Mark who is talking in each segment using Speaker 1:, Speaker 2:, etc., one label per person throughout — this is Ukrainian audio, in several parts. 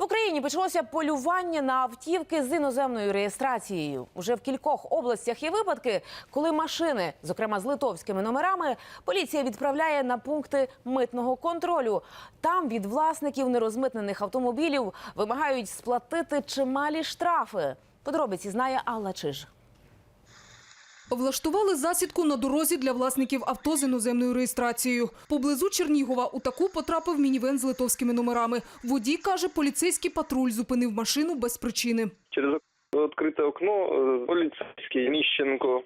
Speaker 1: В Україні почалося полювання на автівки з іноземною реєстрацією. Уже в кількох областях є випадки, коли машини, зокрема з литовськими номерами, поліція відправляє на пункти митного контролю. Там від власників нерозмитнених автомобілів вимагають сплатити чималі штрафи. Подробиці знає Алла Чиж.
Speaker 2: Влаштували засідку на дорозі для власників авто з іноземною реєстрацією. Поблизу Чернігова у таку потрапив мінівен з литовськими номерами. Водій каже, поліцейський патруль зупинив машину без причини.
Speaker 3: Через відкрите окно е, поліцейський Міщенко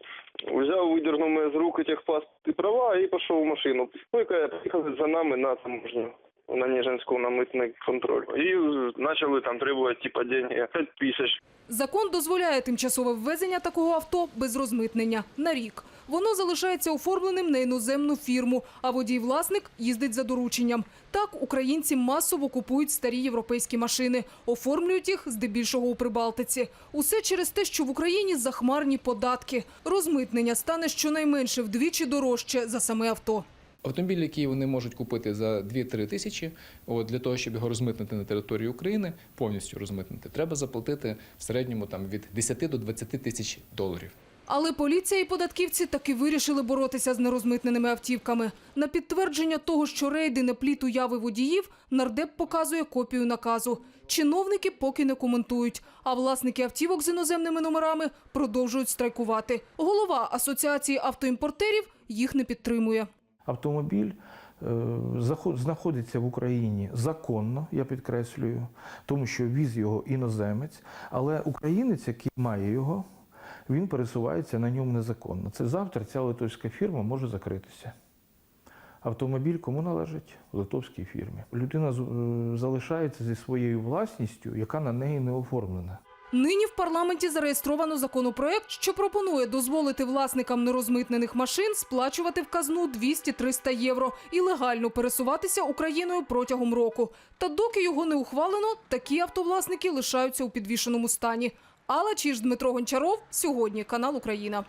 Speaker 3: взяв, видернув мене з рук техпаспорт і права і пішов в машину. Ну, яка приїхали за нами на таможню. На Ніжинську на митний контроль. І почали там требувати, типа, деньги 5 тисяч.
Speaker 2: Закон дозволяє тимчасове ввезення такого авто без розмитнення на рік. Воно залишається оформленим на іноземну фірму, а водій-власник їздить за дорученням. Так українці масово купують старі європейські машини, оформлюють їх здебільшого у Прибалтиці. Усе через те, що в Україні захмарні податки. Розмитнення стане щонайменше вдвічі дорожче за саме авто.
Speaker 4: Автомобіль, який вони можуть купити за 2-3 тисячі, от, для того, щоб його розмитнити на території України, повністю розмитнити, треба заплатити в середньому там, від 10 до 20 тисяч доларів.
Speaker 2: Але поліція і податківці таки вирішили боротися з нерозмитненими автівками. На підтвердження того, що рейди не пліт уяви водіїв, нардеп показує копію наказу. Чиновники поки не коментують, а власники автівок з іноземними номерами продовжують страйкувати. Голова Асоціації автоімпортерів їх не підтримує.
Speaker 5: Автомобіль е, знаходиться в Україні законно, я підкреслюю, тому що віз його іноземець, але українець, який має його, він пересувається на ньому незаконно. Це завтра ця литовська фірма може закритися. Автомобіль кому належить? Литовській фірмі. Людина е, залишається зі своєю власністю, яка на неї не оформлена.
Speaker 2: Нині в парламенті зареєстровано законопроект, що пропонує дозволити власникам нерозмитнених машин сплачувати в казну 200-300 євро і легально пересуватися Україною протягом року. Та доки його не ухвалено, такі автовласники лишаються у підвішеному стані. Алла Чіж, Дмитро Гончаров. Сьогодні канал Україна.